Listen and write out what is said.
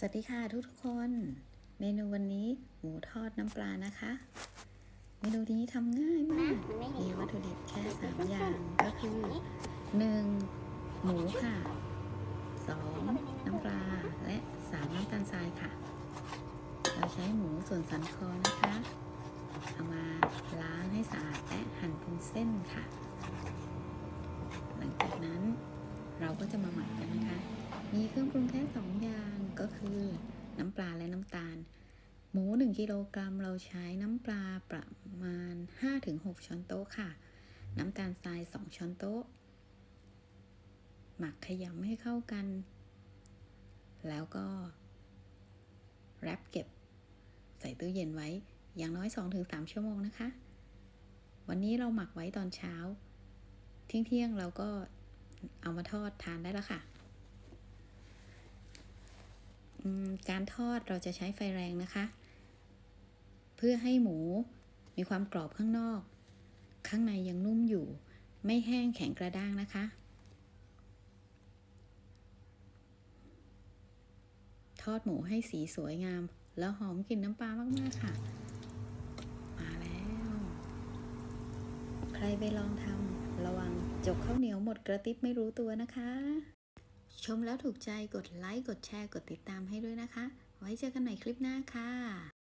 สวัสดีค่ะทุกทุกๆคน เมนูวันนี้หมูทอดน้ำปลานะคะ เมนูนี้ทำง่ายมาก มีวัตถุดิบแค่สามอย่างก็คือหนึ่งหมูค่ะสองน้ำปลาและสามน้ำตาลทรายค่ะ เราใช้หมูส่วนสันคอนะคะ เอามาล้างให้สะอาดและหั่นเป็นเส้นค่ะ หลังจากนั้นเราก็จะมาหมักกันนะคะ มีเครื่องปรุงแค่สองอย่าง ก็คือน้ำปลาและน้ำตาล หมู 1 กิโลกรัมเราใช้น้ำปลาประมาณ 5-6 ช้อนโต๊ะค่ะ น้ำตาลทราย 2 ช้อนโต๊ะ หมักขยำให้เข้ากัน แล้วก็แรปเก็บ ใส่ตู้เย็นไว้อย่างน้อย 2-3 ชั่วโมงนะคะ วันนี้เราหมักไว้ตอนเช้า เที่ยงๆเราก็เอามาทอดทานได้แล้วค่ะ อืม การทอดเราจะใช้ไฟแรงนะคะ เพื่อให้หมูมีความกรอบข้างนอก ข้างในยังนุ่มอยู่ ไม่แห้งแข็งกระด้างนะคะ ทอดหมูให้สีสวยงาม แล้วหอมกลิ่นน้ำปลามากๆค่ะ มาแล้ว ใครไปลองทำระวังจกข้าวเหนียวหมดกระติบไม่รู้ตัวนะคะ ชมแล้วถูกใจกดไลค์ กดแชร์ กดติดตามให้ด้วยนะคะ ไว้เจอกันใหม่คลิปหน้าค่ะ